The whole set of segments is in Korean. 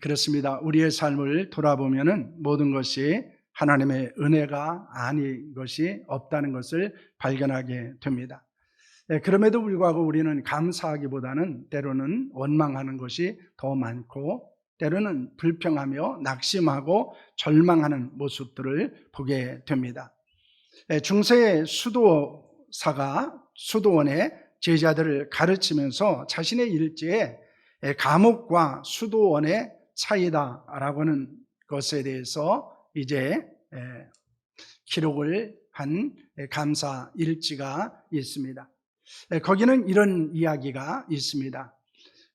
그렇습니다. 우리의 삶을 돌아보면은 모든 것이 하나님의 은혜가 아닌 것이 없다는 것을 발견하게 됩니다. 예, 그럼에도 불구하고 우리는 감사하기보다는 때로는 원망하는 것이 더 많고 때로는 불평하며 낙심하고 절망하는 모습들을 보게 됩니다. 예, 중세의 수도사가 수도원의 제자들을 가르치면서 자신의 일지에 예, 감옥과 수도원의 차이다라고 하는 것에 대해서 이제 예, 기록을 한 예, 감사 일지가 있습니다. 예, 거기는 이런 이야기가 있습니다.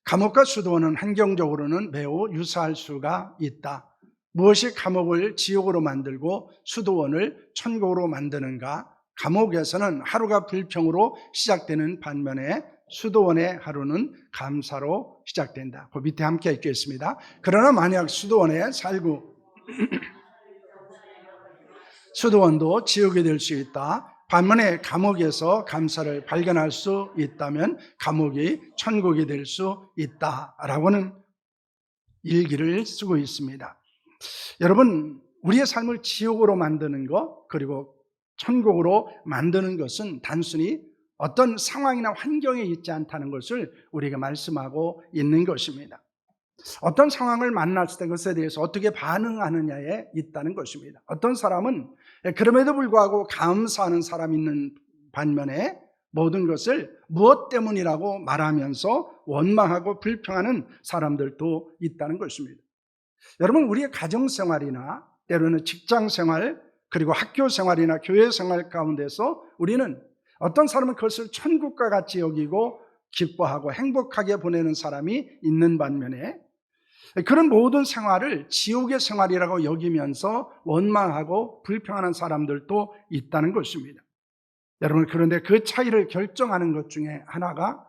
감옥과 수도원은 환경적으로는 매우 유사할 수가 있다. 무엇이 감옥을 지옥으로 만들고 수도원을 천국으로 만드는가? 감옥에서는 하루가 불평으로 시작되는 반면에 수도원의 하루는 감사로 시작된다. 그 밑에 함께 읽겠습니다. 그러나 만약 수도원에 살고 수도원도 지옥이 될 수 있다. 반면에 감옥에서 감사를 발견할 수 있다면 감옥이 천국이 될 수 있다라고는 일기를 쓰고 있습니다. 여러분, 우리의 삶을 지옥으로 만드는 것, 그리고 천국으로 만드는 것은 단순히 어떤 상황이나 환경에 있지 않다는 것을 우리에게 말씀하고 있는 것입니다. 어떤 상황을 만났을 때 그것에 대해서 어떻게 반응하느냐에 있다는 것입니다. 어떤 사람은 그럼에도 불구하고 감사하는 사람이 있는 반면에 모든 것을 무엇 때문이라고 말하면서 원망하고 불평하는 사람들도 있다는 것입니다. 여러분, 우리의 가정생활이나 때로는 직장생활, 그리고 학교생활이나 교회생활 가운데서 우리는 어떤 사람은 그것을 천국과 같이 여기고 기뻐하고 행복하게 보내는 사람이 있는 반면에 그런 모든 생활을 지옥의 생활이라고 여기면서 원망하고 불평하는 사람들도 있다는 것입니다. 여러분, 그런데 그 차이를 결정하는 것 중에 하나가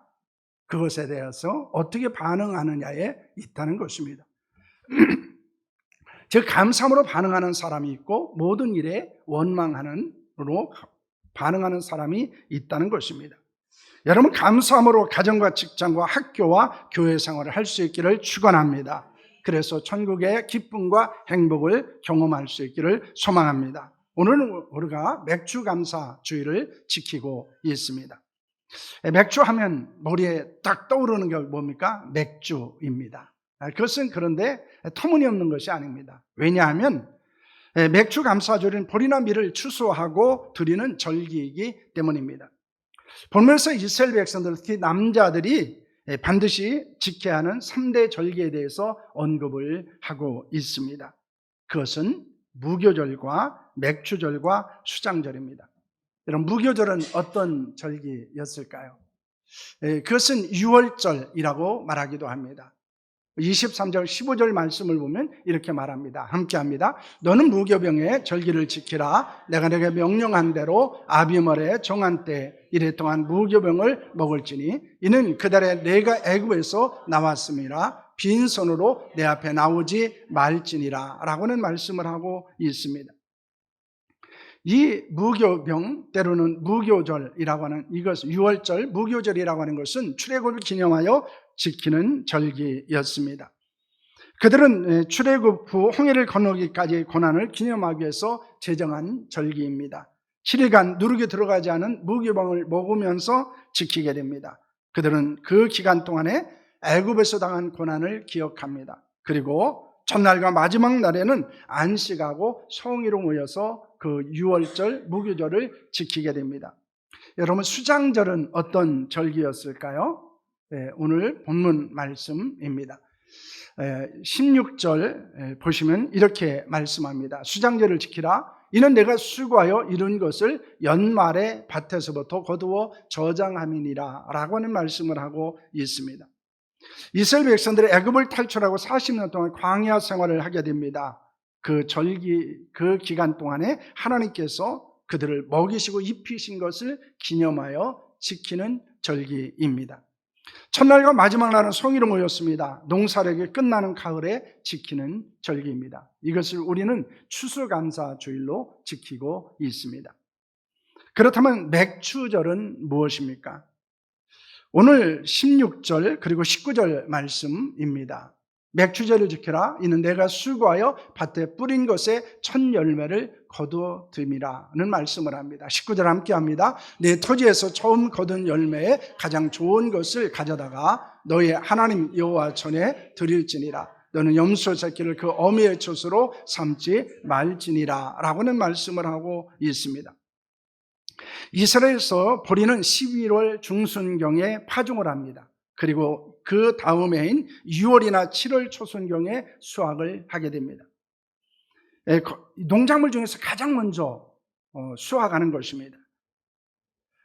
그것에 대해서 어떻게 반응하느냐에 있다는 것입니다. 즉, 감사함으로 반응하는 사람이 있고 모든 일에 원망하는으로 반응하는 사람이 있다는 것입니다. 여러분, 감사함으로 가정과 직장과 학교와 교회 생활을 할 수 있기를 축원합니다. 그래서 천국의 기쁨과 행복을 경험할 수 있기를 소망합니다. 오늘은 우리가 맥주 감사 주의를 지키고 있습니다. 맥주 하면 머리에 딱 떠오르는 게 뭡니까? 맥주입니다. 그것은 그런데 터무니없는 것이 아닙니다. 왜냐하면 맥주 감사절은 보리나 밀을 추수하고 드리는 절기이기 때문입니다. 보면서 이스라엘 백성들, 특히 남자들이 반드시 지켜야 하는 3대 절기에 대해서 언급을 하고 있습니다. 그것은 무교절과 맥주절과 수장절입니다. 여러분, 무교절은 어떤 절기였을까요? 그것은 6월절이라고 말하기도 합니다. 23절 15절 말씀을 보면 이렇게 말합니다. 함께 합니다. 너는 무교병의 절기를 지키라. 내가 내게 명령한 대로 아비멀의 정한 때 이래 동안 무교병을 먹을지니 이는 그달에 내가 애굽에서 나왔음이라 빈손으로 내 앞에 나오지 말지니라 라고는 말씀을 하고 있습니다. 이 무교병 때로는 무교절이라고 하는 이것 6월절 무교절이라고 하는 것은 출애굽을 기념하여 지키는 절기였습니다. 그들은 출애굽 후 홍해를 건너기까지의 고난을 기념하기 위해서 제정한 절기입니다. 7일간 누르게 들어가지 않은 무교병을 먹으면서 지키게 됩니다. 그들은 그 기간 동안에 애굽에서 당한 고난을 기억합니다. 그리고 첫날과 마지막 날에는 안식하고 성의로 모여서 그 6월절 무교절을 지키게 됩니다. 여러분 수장절은 어떤 절기였을까요? 네, 오늘 본문 말씀입니다. 16절 보시면 이렇게 말씀합니다. 수장절을 지키라. 이는 내가 수고하여 이룬 것을 연말에 밭에서부터 거두어 저장함이니라 라고 하는 말씀을 하고 있습니다. 이스라엘 백성들이 애굽을 탈출하고 40년 동안 광야 생활을 하게 됩니다. 그 절기 그 기간 동안에 하나님께서 그들을 먹이시고 입히신 것을 기념하여 지키는 절기입니다. 첫날과 마지막 날은 성의로 모였습니다. 농사력이 끝나는 가을에 지키는 절기입니다. 이것을 우리는 추수감사 주일로 지키고 있습니다. 그렇다면 맥추절은 무엇입니까? 오늘 16절 그리고 19절 말씀입니다. 맥주제를 지켜라. 이는 내가 수고하여 밭에 뿌린 것에 첫 열매를 거두어들이라는 말씀을 합니다. 19절 함께 합니다. 내 토지에서 처음 거둔 열매에 가장 좋은 것을 가져다가 너의 하나님 여호와 전에 드릴지니라. 너는 염소 새끼를 그 어미의 젖으로 삼지 말지니라. 라고는 말씀을 하고 있습니다. 이스라엘에서 보리는 11월 중순경에 파종을 합니다. 그리고 그 다음 해인 6월이나 7월 초순경에 수확을 하게 됩니다. 예, 거- 농작물 중에서 가장 먼저 어, 수확하는 것입니다.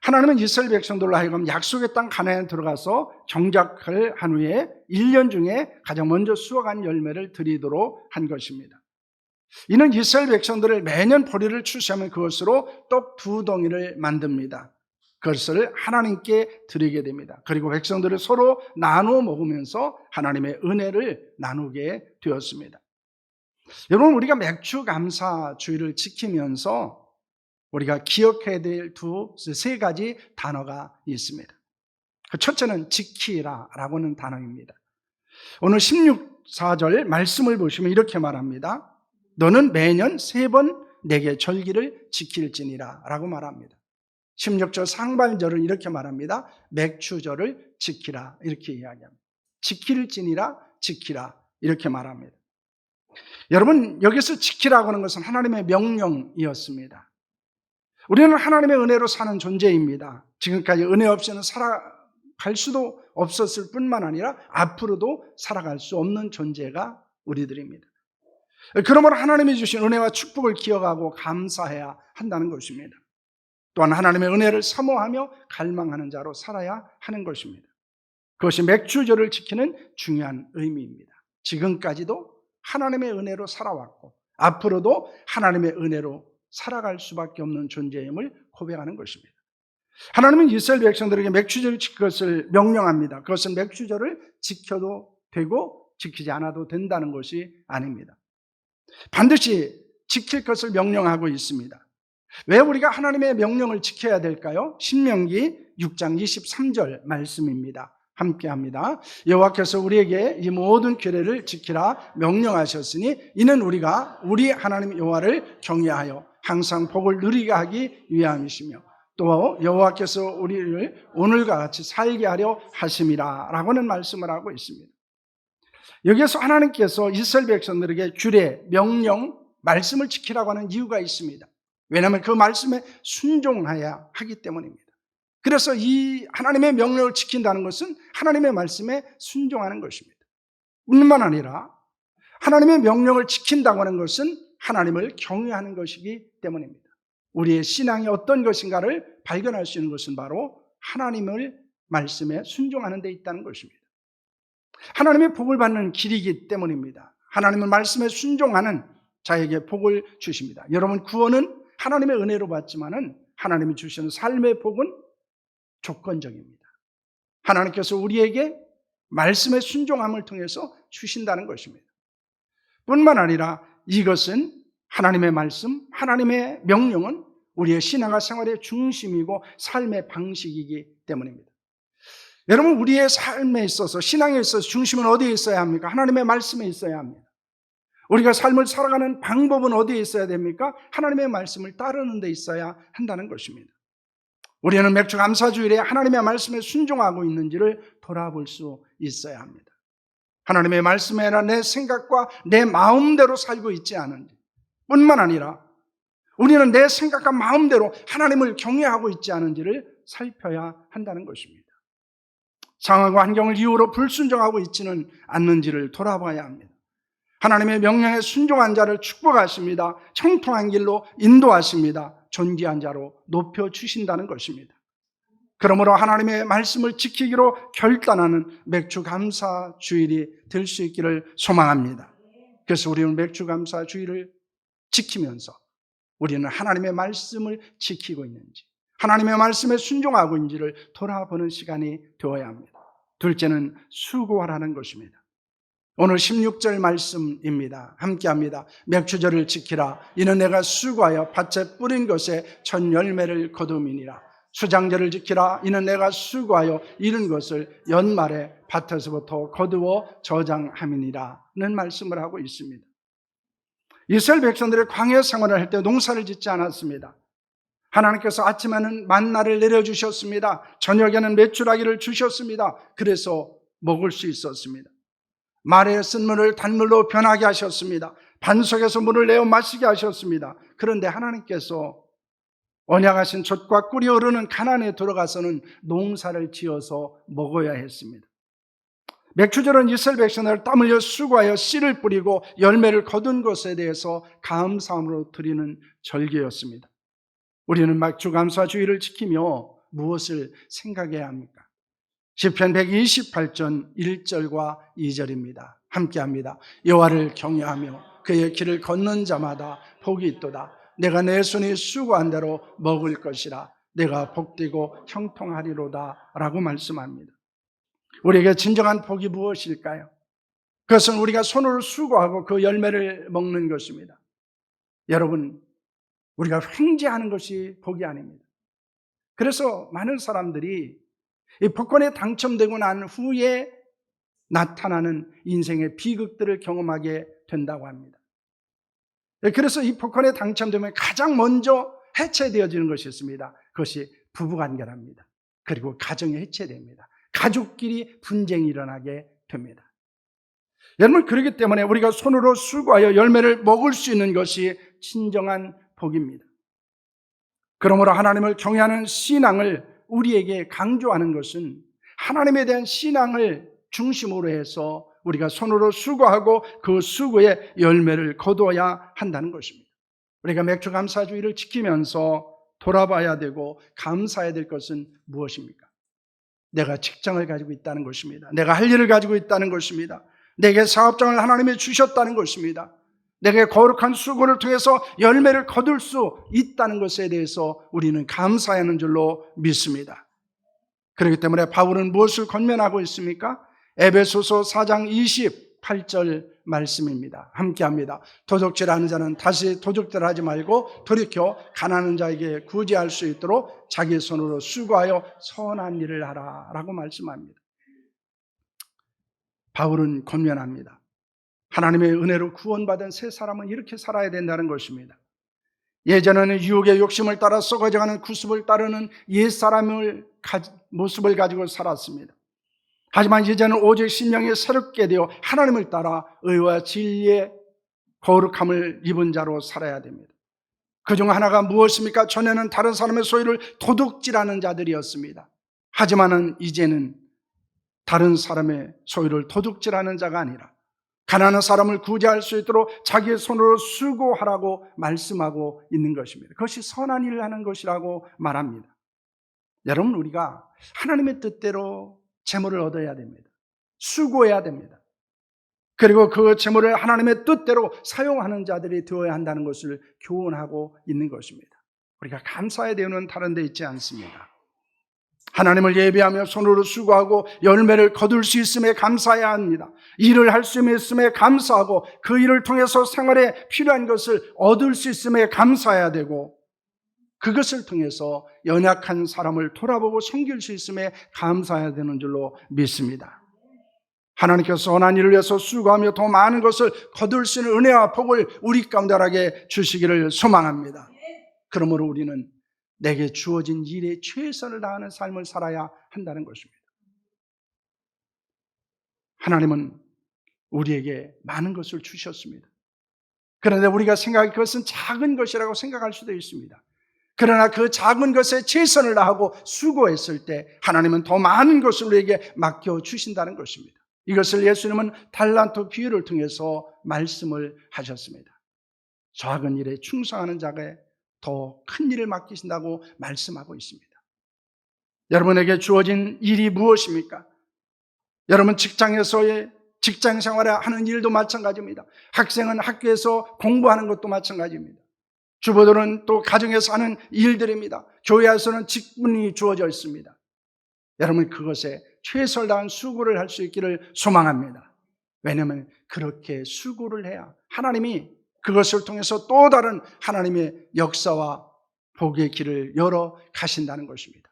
하나님은 이스라엘 백성들로 하여금 약속의 땅 가나안에 들어가서 정작을 한 후에 1년 중에 가장 먼저 수확한 열매를 드리도록 한 것입니다. 이는 이스라엘 백성들을 매년 보리를 출시하면 그것으로 떡 두 덩이를 만듭니다. 그것을 하나님께 드리게 됩니다. 그리고 백성들을 서로 나누어 먹으면서 하나님의 은혜를 나누게 되었습니다. 여러분, 우리가 맥주 감사 주의를 지키면서 우리가 기억해야 될 두, 세 가지 단어가 있습니다. 그 첫째는 지키라 라고는 단어입니다. 오늘 16사절 말씀을 보시면 이렇게 말합니다. 너는 매년 세 번 내게 절기를 지킬지니라 라고 말합니다. 16절 상반절은 이렇게 말합니다. 맥추절을 지키라 이렇게 이야기합니다. 지킬지니라 지키라 이렇게 말합니다. 여러분 여기서 지키라고 하는 것은 하나님의 명령이었습니다. 우리는 하나님의 은혜로 사는 존재입니다. 지금까지 은혜 없이는 살아갈 수도 없었을 뿐만 아니라 앞으로도 살아갈 수 없는 존재가 우리들입니다. 그러므로 하나님이 주신 은혜와 축복을 기억하고 감사해야 한다는 것입니다. 또한 하나님의 은혜를 사모하며 갈망하는 자로 살아야 하는 것입니다. 그것이 맥주절을 지키는 중요한 의미입니다. 지금까지도 하나님의 은혜로 살아왔고 앞으로도 하나님의 은혜로 살아갈 수밖에 없는 존재임을 고백하는 것입니다. 하나님은 이스라엘 백성들에게 맥주절을 지킬 것을 명령합니다. 그것은 맥주절을 지켜도 되고 지키지 않아도 된다는 것이 아닙니다. 반드시 지킬 것을 명령하고 있습니다. 왜 우리가 하나님의 명령을 지켜야 될까요? 신명기 6장 23절 말씀입니다. 함께 합니다. 여호와께서 우리에게 이 모든 규례를 지키라 명령하셨으니 이는 우리가 우리 하나님 여호와를 경외하여 항상 복을 누리게 하기 위함이시며 또 여호와께서 우리를 오늘과 같이 살게 하려 하심이라라고는 말씀을 하고 있습니다. 여기에서 하나님께서 이스라엘 백성들에게 규례, 명령, 말씀을 지키라고 하는 이유가 있습니다. 왜냐하면 그 말씀에 순종해야 하기 때문입니다. 그래서 이 하나님의 명령을 지킨다는 것은 하나님의 말씀에 순종하는 것입니다. 뿐만 아니라 하나님의 명령을 지킨다고 하는 것은 하나님을 경외하는 것이기 때문입니다. 우리의 신앙이 어떤 것인가를 발견할 수 있는 것은 바로 하나님을 말씀에 순종하는 데 있다는 것입니다. 하나님의 복을 받는 길이기 때문입니다. 하나님은 말씀에 순종하는 자에게 복을 주십니다. 여러분 구원은 하나님의 은혜로 받지만은 하나님이 주시는 삶의 복은 조건적입니다. 하나님께서 우리에게 말씀의 순종함을 통해서 주신다는 것입니다. 뿐만 아니라 이것은 하나님의 말씀, 하나님의 명령은 우리의 신앙과 생활의 중심이고 삶의 방식이기 때문입니다. 여러분, 우리의 삶에 있어서, 신앙에 있어서 중심은 어디에 있어야 합니까? 하나님의 말씀에 있어야 합니다. 우리가 삶을 살아가는 방법은 어디에 있어야 됩니까? 하나님의 말씀을 따르는 데 있어야 한다는 것입니다. 우리는 맥주 감사주일에 하나님의 말씀에 순종하고 있는지를 돌아볼 수 있어야 합니다. 하나님의 말씀에 내 생각과 내 마음대로 살고 있지 않은지 뿐만 아니라 우리는 내 생각과 마음대로 하나님을 경외하고 있지 않은지를 살펴야 한다는 것입니다. 상황과 환경을 이유로 불순종하고 있지는 않는지를 돌아봐야 합니다. 하나님의 명령에 순종한 자를 축복하십니다. 청통한 길로 인도하십니다. 존귀한 자로 높여 주신다는 것입니다. 그러므로 하나님의 말씀을 지키기로 결단하는 맥주 감사 주일이 될 수 있기를 소망합니다. 그래서 우리는 맥주 감사 주일을 지키면서 우리는 하나님의 말씀을 지키고 있는지, 하나님의 말씀에 순종하고 있는지를 돌아보는 시간이 되어야 합니다. 둘째는 수고하라는 것입니다. 오늘 16절 말씀입니다. 함께 합니다. 맥주절을 지키라. 이는 내가 수고하여 밭에 뿌린 것에 첫 열매를 거둠이니라. 수장절을 지키라. 이는 내가 수고하여 이른 것을 연말에 밭에서부터 거두어 저장함이니라 는 말씀을 하고 있습니다. 이스라엘 백성들의 광야 생활을 할 때 농사를 짓지 않았습니다. 하나님께서 아침에는 만나를 내려주셨습니다. 저녁에는 메추라기를 주셨습니다. 그래서 먹을 수 있었습니다. 말에 쓴 물을 단물로 변하게 하셨습니다. 반석에서 물을 내어 마시게 하셨습니다. 그런데 하나님께서 언약하신 젖과 꿀이 흐르는 가난에 들어가서는 농사를 지어서 먹어야 했습니다. 맥주절은 이스라엘 백성을 땀 흘려 수고하여 씨를 뿌리고 열매를 거둔 것에 대해서 감사함으로 드리는 절기였습니다. 우리는 막주 감사 주의를 지키며 무엇을 생각해야 합니까? 시편 128전 1절과 2절입니다. 함께 합니다. 여호와를 경외하며 그의 길을 걷는 자마다 복이 있도다. 내가 내 손이 수고한 대로 먹을 것이라. 내가 복되고 형통하리로다. 라고 말씀합니다. 우리에게 진정한 복이 무엇일까요? 그것은 우리가 손으로 수고하고 그 열매를 먹는 것입니다. 여러분, 우리가 횡재하는 것이 복이 아닙니다. 그래서 많은 사람들이 이 복권에 당첨되고 난 후에 나타나는 인생의 비극들을 경험하게 된다고 합니다. 그래서 이 복권에 당첨되면 가장 먼저 해체되어지는 것이 있습니다. 그것이 부부관계랍니다. 그리고 가정이 해체됩니다. 가족끼리 분쟁이 일어나게 됩니다. 여러분, 그렇기 때문에 우리가 손으로 수고하여 열매를 먹을 수 있는 것이 진정한 복입니다. 그러므로 하나님을 경외하는 신앙을 우리에게 강조하는 것은 하나님에 대한 신앙을 중심으로 해서 우리가 손으로 수고하고 그 수고의 열매를 거두어야 한다는 것입니다. 우리가 맥주 감사주의를 지키면서 돌아봐야 되고 감사해야 될 것은 무엇입니까? 내가 직장을 가지고 있다는 것입니다. 내가 할 일을 가지고 있다는 것입니다. 내게 사업장을 하나님이 주셨다는 것입니다. 내게 거룩한 수고를 통해서 열매를 거둘 수 있다는 것에 대해서 우리는 감사하는 줄로 믿습니다. 그렇기 때문에 바울은 무엇을 건면하고 있습니까? 에베소서 4장 28절 말씀입니다. 함께 합니다. 도둑질 하는 자는 다시 도둑질 하지 말고 돌이켜 가난한 자에게 구제할 수 있도록 자기 손으로 수고하여 선한 일을 하라 라고 말씀합니다. 바울은 권면합니다. 하나님의 은혜로 구원받은 새 사람은 이렇게 살아야 된다는 것입니다. 예전에는 유혹의 욕심을 따라 썩어져가는 구습을 따르는 옛 사람을 모습을 가지고 살았습니다. 하지만 이제는 오직 심령이 새롭게 되어 하나님을 따라 의와 진리의 거룩함을 입은 자로 살아야 됩니다. 그 중 하나가 무엇입니까? 전에는 다른 사람의 소유를 도둑질하는 자들이었습니다. 하지만은 이제는 다른 사람의 소유를 도둑질하는 자가 아니라 가난한 사람을 구제할 수 있도록 자기의 손으로 수고하라고 말씀하고 있는 것입니다. 그것이 선한 일을 하는 것이라고 말합니다. 여러분, 우리가 하나님의 뜻대로 재물을 얻어야 됩니다. 수고해야 됩니다. 그리고 그 재물을 하나님의 뜻대로 사용하는 자들이 되어야 한다는 것을 교훈하고 있는 것입니다. 우리가 감사해야 되는 다른 데 있지 않습니다. 하나님을 예배하며 손으로 수고하고 열매를 거둘 수 있음에 감사해야 합니다. 일을 할 수 있음에 감사하고 그 일을 통해서 생활에 필요한 것을 얻을 수 있음에 감사해야 되고 그것을 통해서 연약한 사람을 돌아보고 섬길 수 있음에 감사해야 되는 줄로 믿습니다. 하나님께서 선한 일을 위해서 수고하며 더 많은 것을 거둘 수 있는 은혜와 복을 우리 가운데 하게 주시기를 소망합니다. 그러므로 우리는 내게 주어진 일에 최선을 다하는 삶을 살아야 한다는 것입니다. 하나님은 우리에게 많은 것을 주셨습니다. 그런데 우리가 생각할 것은 작은 것이라고 생각할 수도 있습니다. 그러나 그 작은 것에 최선을 다하고 수고했을 때 하나님은 더 많은 것을 우리에게 맡겨 주신다는 것입니다. 이것을 예수님은 달란트 비유를 통해서 말씀을 하셨습니다. 작은 일에 충성하는 자가 더 큰 일을 맡기신다고 말씀하고 있습니다. 여러분에게 주어진 일이 무엇입니까? 여러분 직장에서의 직장 생활에 하는 일도 마찬가지입니다. 학생은 학교에서 공부하는 것도 마찬가지입니다. 주부들은 또 가정에서 하는 일들입니다. 교회에서는 직분이 주어져 있습니다. 여러분 그것에 최선을 다한 수고를 할 수 있기를 소망합니다. 왜냐하면 그렇게 수고를 해야 하나님이 그것을 통해서 또 다른 하나님의 역사와 복의 길을 열어 가신다는 것입니다.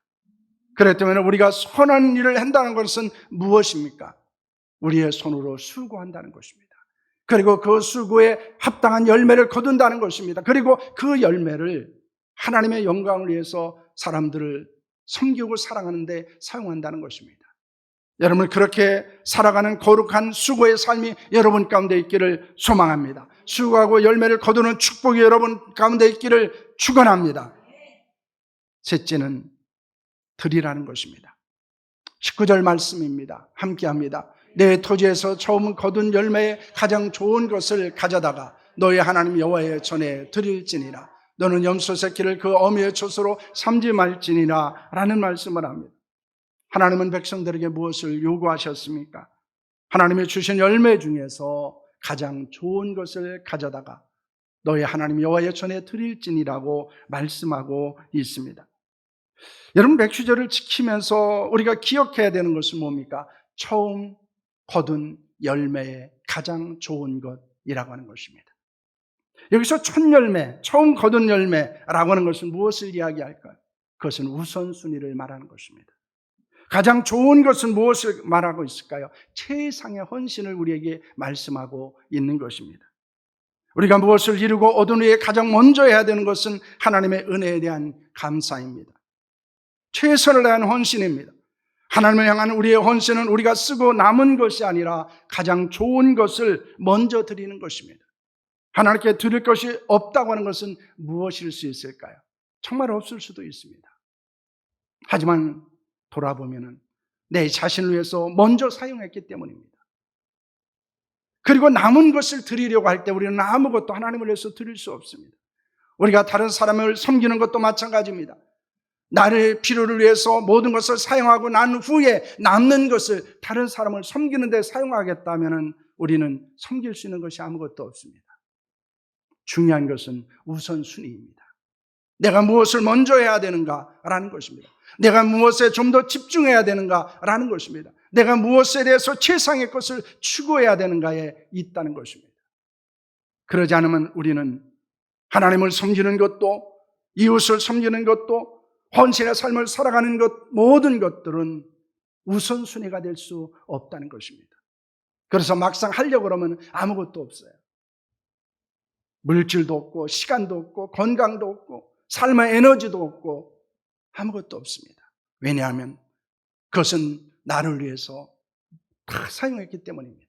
때문에 우리가 선한 일을 한다는 것은 무엇입니까? 우리의 손으로 수고한다는 것입니다. 그리고 그 수고에 합당한 열매를 거둔다는 것입니다. 그리고 그 열매를 하나님의 영광을 위해서 사람들을 섬기고 사랑하는데 사용한다는 것입니다. 여러분 그렇게 살아가는 거룩한 수고의 삶이 여러분 가운데 있기를 소망합니다. 수고하고 열매를 거두는 축복이 여러분 가운데 있기를 축원합니다. 셋째는 들이라는 것입니다. 19절 말씀입니다. 함께 합니다. 내 토지에서 처음 거둔 열매의 가장 좋은 것을 가져다가 너의 하나님 여호와의 전에 드릴지니라. 너는 염소 새끼를 그 어미의 젖으로 삼지 말지니라 라는 말씀을 합니다. 하나님은 백성들에게 무엇을 요구하셨습니까? 하나님이 주신 열매 중에서 가장 좋은 것을 가져다가 너의 하나님 여호와의 전에 드릴지니라고 말씀하고 있습니다. 여러분 맥주절을 지키면서 우리가 기억해야 되는 것은 뭡니까? 처음 거둔 열매의 가장 좋은 것이라고 하는 것입니다. 여기서 첫 열매, 처음 거둔 열매라고 하는 것은 무엇을 이야기할까요? 그것은 우선순위를 말하는 것입니다. 가장 좋은 것은 무엇을 말하고 있을까요? 최상의 헌신을 우리에게 말씀하고 있는 것입니다. 우리가 무엇을 이루고 얻은 후에 가장 먼저 해야 되는 것은 하나님의 은혜에 대한 감사입니다. 최선을 다한 헌신입니다. 하나님을 향한 우리의 헌신은 우리가 쓰고 남은 것이 아니라 가장 좋은 것을 먼저 드리는 것입니다. 하나님께 드릴 것이 없다고 하는 것은 무엇일 수 있을까요? 정말 없을 수도 있습니다. 하지만 돌아보면은 내 자신을 위해서 먼저 사용했기 때문입니다. 그리고 남은 것을 드리려고 할 때 우리는 아무것도 하나님을 위해서 드릴 수 없습니다. 우리가 다른 사람을 섬기는 것도 마찬가지입니다. 나를 필요를 위해서 모든 것을 사용하고 난 후에 남는 것을 다른 사람을 섬기는 데 사용하겠다면 우리는 섬길 수 있는 것이 아무것도 없습니다. 중요한 것은 우선순위입니다. 내가 무엇을 먼저 해야 되는가라는 것입니다. 내가 무엇에 좀 더 집중해야 되는가라는 것입니다. 내가 무엇에 대해서 최상의 것을 추구해야 되는가에 있다는 것입니다. 그러지 않으면 우리는 하나님을 섬기는 것도 이웃을 섬기는 것도 헌신의 삶을 살아가는 것 모든 것들은 우선순위가 될 수 없다는 것입니다. 그래서 막상 하려고 그러면 아무것도 없어요. 물질도 없고 시간도 없고 건강도 없고 삶의 에너지도 없고 아무것도 없습니다. 왜냐하면 그것은 나를 위해서 다 사용했기 때문입니다.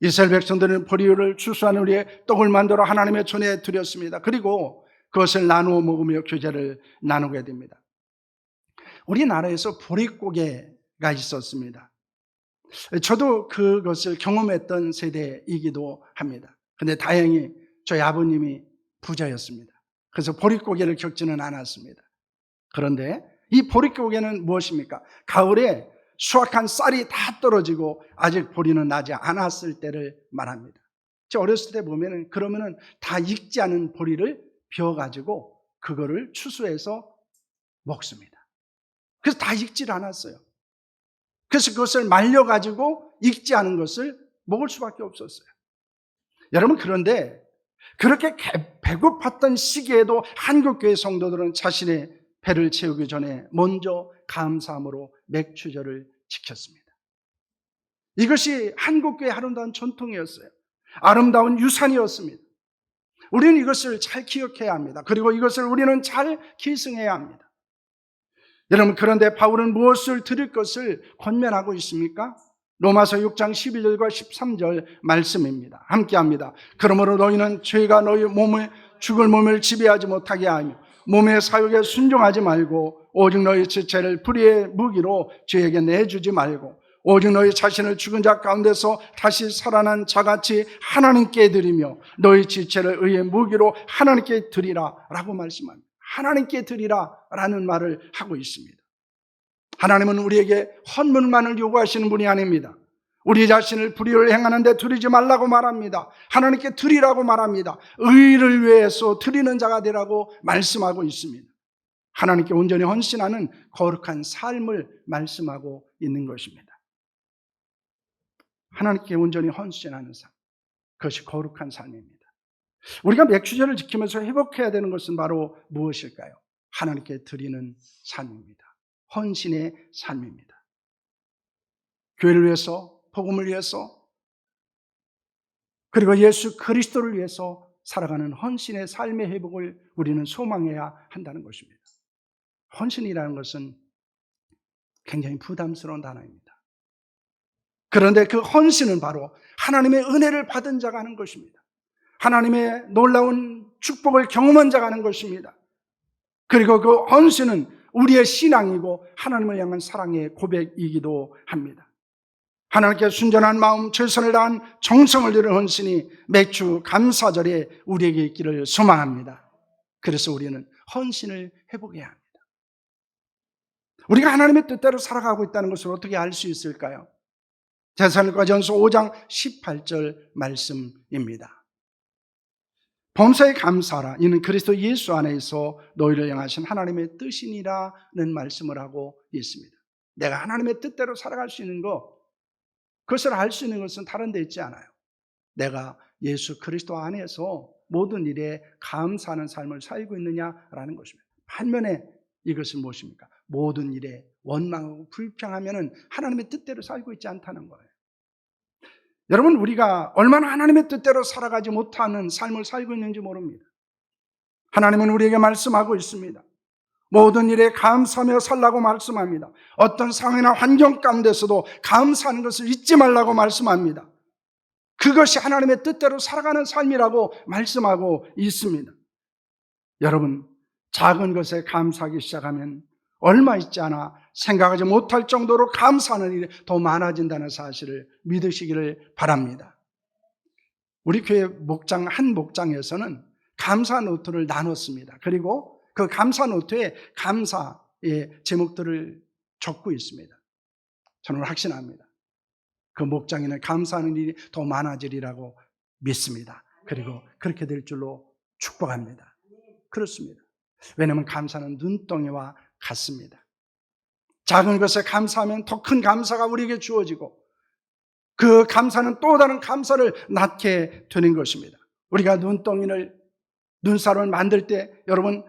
이스라엘 백성들은 보리유를 추수하는 우리의 떡을 만들어 하나님의 전에 드렸습니다. 그리고 그것을 나누어 먹으며 교제를 나누게 됩니다. 우리나라에서 보릿고개가 있었습니다. 저도 그것을 경험했던 세대이기도 합니다. 근데 다행히 저희 아버님이 부자였습니다. 그래서 보릿고개를 겪지는 않았습니다. 그런데 이 보릿고개는 무엇입니까? 가을에 수확한 쌀이 다 떨어지고 아직 보리는 나지 않았을 때를 말합니다. 제 어렸을 때 보면은 그러면은 다 익지 않은 보리를 비워 가지고 그거를 추수해서 먹습니다. 그래서 다 익질 않았어요. 그래서 그것을 말려 가지고 익지 않은 것을 먹을 수밖에 없었어요. 여러분, 그런데 그렇게 배고팠던 시기에도 한국 교회 성도들은 자신의 배를 채우기 전에 먼저 감사함으로 맥주절을 지켰습니다. 이것이 한국교회 아름다운 전통이었어요. 아름다운 유산이었습니다. 우리는 이것을 잘 기억해야 합니다. 그리고 이것을 우리는 잘 계승해야 합니다. 여러분, 그런데 바울은 무엇을 드릴 것을 권면하고 있습니까? 로마서 6장 12절과 13절 말씀입니다. 함께 합니다. 그러므로 너희는 죄가 너희 몸을 죽을 몸을 지배하지 못하게 하며 몸의 사육에 순종하지 말고 오직 너희 지체를 불의의 무기로 죄에게 내주지 말고 오직 너희 자신을 죽은 자 가운데서 다시 살아난 자같이 하나님께 드리며 너희 지체를 의의 무기로 하나님께 드리라 라고 말씀합니다. 하나님께 드리라 라는 말을 하고 있습니다. 하나님은 우리에게 헌물만을 요구하시는 분이 아닙니다. 우리 자신을 불의를 행하는데 드리지 말라고 말합니다. 하나님께 드리라고 말합니다. 의를 위해서 드리는 자가 되라고 말씀하고 있습니다. 하나님께 온전히 헌신하는 거룩한 삶을 말씀하고 있는 것입니다. 하나님께 온전히 헌신하는 삶. 그것이 거룩한 삶입니다. 우리가 맥주절을 지키면서 회복해야 되는 것은 바로 무엇일까요? 하나님께 드리는 삶입니다. 헌신의 삶입니다. 교회를 위해서, 복음을 위해서, 그리고 예수 그리스도를 위해서 살아가는 헌신의 삶의 회복을 우리는 소망해야 한다는 것입니다. 헌신이라는 것은 굉장히 부담스러운 단어입니다. 그런데 그 헌신은 바로 하나님의 은혜를 받은 자가 하는 것입니다. 하나님의 놀라운 축복을 경험한 자가 하는 것입니다. 그리고 그 헌신은 우리의 신앙이고 하나님을 향한 사랑의 고백이기도 합니다. 하나님께 순전한 마음, 최선을 다한 정성을 들인 헌신이 매주 감사절에 우리에게 있기를 소망합니다. 그래서 우리는 헌신을 해보게 합니다. 우리가 하나님의 뜻대로 살아가고 있다는 것을 어떻게 알 수 있을까요? 제사님과 전서 5장 18절 말씀입니다. 범사에 감사하라. 이는 그리스도 예수 안에서 너희를 향하신 하나님의 뜻이니라는 말씀을 하고 있습니다. 내가 하나님의 뜻대로 살아갈 수 있는 것, 그것을 알 수 있는 것은 다른 데 있지 않아요. 내가 예수 그리스도 안에서 모든 일에 감사하는 삶을 살고 있느냐라는 것입니다. 반면에 이것은 무엇입니까? 모든 일에 원망하고 불평하면은 하나님의 뜻대로 살고 있지 않다는 거예요. 여러분, 우리가 얼마나 하나님의 뜻대로 살아가지 못하는 삶을 살고 있는지 모릅니다. 하나님은 우리에게 말씀하고 있습니다. 모든 일에 감사하며 살라고 말씀합니다. 어떤 상황이나 환경 가운데서도 감사하는 것을 잊지 말라고 말씀합니다. 그것이 하나님의 뜻대로 살아가는 삶이라고 말씀하고 있습니다. 여러분, 작은 것에 감사하기 시작하면 얼마 있지 않아 생각하지 못할 정도로 감사하는 일이 더 많아진다는 사실을 믿으시기를 바랍니다. 우리 교회 목장, 한 목장에서는 감사 노트를 나눴습니다. 그리고 그 감사 노트에 감사의 제목들을 적고 있습니다. 저는 확신합니다. 그 목장에는 감사하는 일이 더 많아지리라고 믿습니다. 그리고 그렇게 될 줄로 축복합니다. 그렇습니다. 왜냐하면 감사는 눈덩이와 같습니다. 작은 것에 감사하면 더 큰 감사가 우리에게 주어지고 그 감사는 또 다른 감사를 낳게 되는 것입니다. 우리가 눈덩이를 눈사람을 만들 때 여러분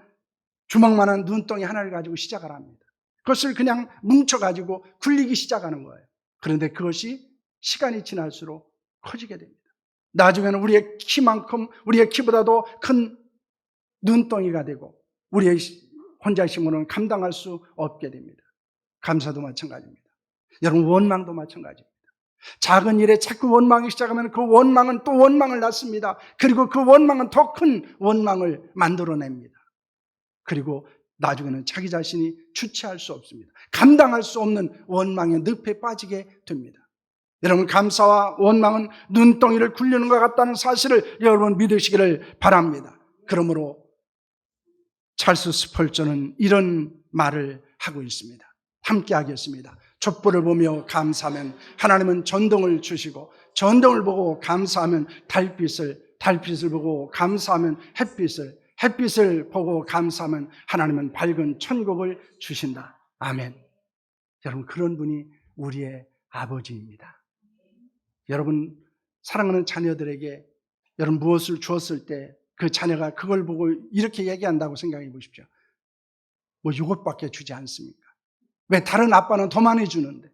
주먹만한 눈덩이 하나를 가지고 시작을 합니다. 그것을 그냥 뭉쳐가지고 굴리기 시작하는 거예요. 그런데 그것이 시간이 지날수록 커지게 됩니다. 나중에는 우리의 키만큼 우리의 키보다도 큰 눈덩이가 되고 우리의 혼자 힘으로는 감당할 수 없게 됩니다. 감사도 마찬가지입니다. 여러분 원망도 마찬가지입니다. 작은 일에 자꾸 원망이 시작하면 그 원망은 또 원망을 낳습니다. 그리고 그 원망은 더 큰 원망을 만들어냅니다. 그리고 나중에는 자기 자신이 주체할 수 없습니다. 감당할 수 없는 원망의 늪에 빠지게 됩니다. 여러분 감사와 원망은 눈덩이를 굴리는 것 같다는 사실을 여러분 믿으시기를 바랍니다. 그러므로 찰스 스펄전은 이런 말을 하고 있습니다. 함께 하겠습니다. 촛불을 보며 감사하면 하나님은 전등을 주시고 전등을 보고 감사하면 달빛을 달빛을 보고 감사하면 햇빛을 햇빛을 보고 감사하면 하나님은 밝은 천국을 주신다. 아멘. 여러분 그런 분이 우리의 아버지입니다. 여러분 사랑하는 자녀들에게 여러분 무엇을 주었을 때 그 자녀가 그걸 보고 이렇게 얘기한다고 생각해 보십시오. 뭐 이것밖에 주지 않습니까? 왜 다른 아빠는 더 많이 주는데,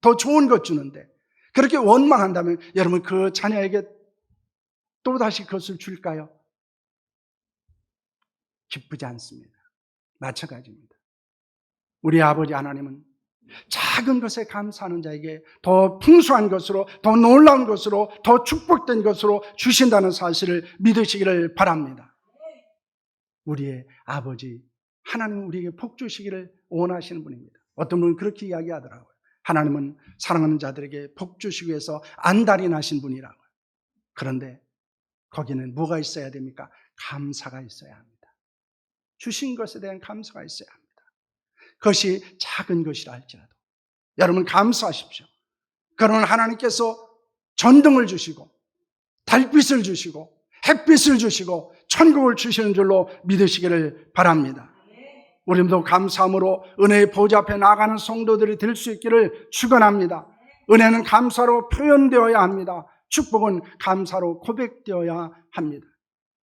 더 좋은 것 주는데, 그렇게 원망한다면 여러분 그 자녀에게 또다시 그것을 줄까요? 기쁘지 않습니다. 마찬가지입니다. 우리 아버지 하나님은 작은 것에 감사하는 자에게 더 풍성한 것으로, 더 놀라운 것으로, 더 축복된 것으로 주신다는 사실을 믿으시기를 바랍니다. 우리의 아버지, 하나님은 우리에게 복 주시기를 원하시는 분입니다. 어떤 분은 그렇게 이야기하더라고요. 하나님은 사랑하는 자들에게 복 주시기 위해서 안달이 나신 분이라고요. 그런데 거기는 뭐가 있어야 됩니까? 감사가 있어야 합니다. 주신 것에 대한 감사가 있어야 합니다. 그것이 작은 것이라 할지라도 여러분 감사하십시오. 그러면 하나님께서 전등을 주시고 달빛을 주시고 햇빛을 주시고 천국을 주시는 줄로 믿으시기를 바랍니다. 우리도 감사함으로 은혜의 보좌 앞에 나가는 성도들이 될 수 있기를 축원합니다. 은혜는 감사로 표현되어야 합니다. 축복은 감사로 고백되어야 합니다.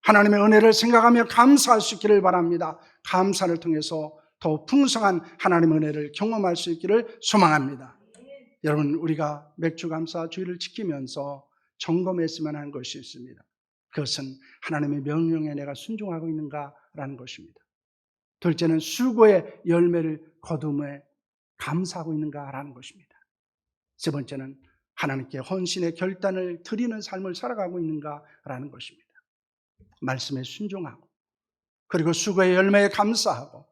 하나님의 은혜를 생각하며 감사할 수 있기를 바랍니다. 감사를 통해서 더 풍성한 하나님의 은혜를 경험할 수 있기를 소망합니다. 여러분, 우리가 맥주 감사 주의를 지키면서 점검했으면 하는 것이 있습니다. 그것은 하나님의 명령에 내가 순종하고 있는가라는 것입니다. 둘째는 수고의 열매를 거둠에 감사하고 있는가라는 것입니다. 세 번째는 하나님께 헌신의 결단을 드리는 삶을 살아가고 있는가라는 것입니다. 말씀에 순종하고 그리고 수고의 열매에 감사하고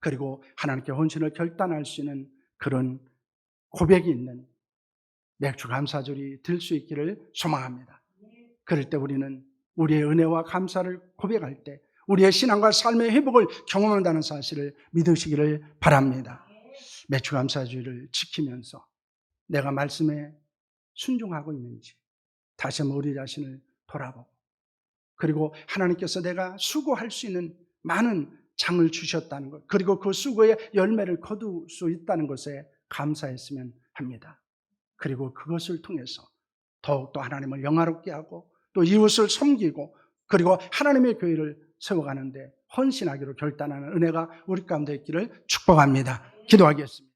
그리고 하나님께 헌신을 결단할 수 있는 그런 고백이 있는 맥주 감사절이 될 수 있기를 소망합니다. 그럴 때 우리는 우리의 은혜와 감사를 고백할 때 우리의 신앙과 삶의 회복을 경험한다는 사실을 믿으시기를 바랍니다. 맥주 감사주의를 지키면서 내가 말씀에 순종하고 있는지 다시 한번 우리 자신을 돌아보고 그리고 하나님께서 내가 수고할 수 있는 많은 장을 주셨다는 것 그리고 그 수고의 열매를 거둘 수 있다는 것에 감사했으면 합니다. 그리고 그것을 통해서 더욱더 하나님을 영화롭게 하고 또 이웃을 섬기고 그리고 하나님의 교회를 세워가는데 헌신하기로 결단하는 은혜가 우리 가운데 있기를 축복합니다. 기도하겠습니다.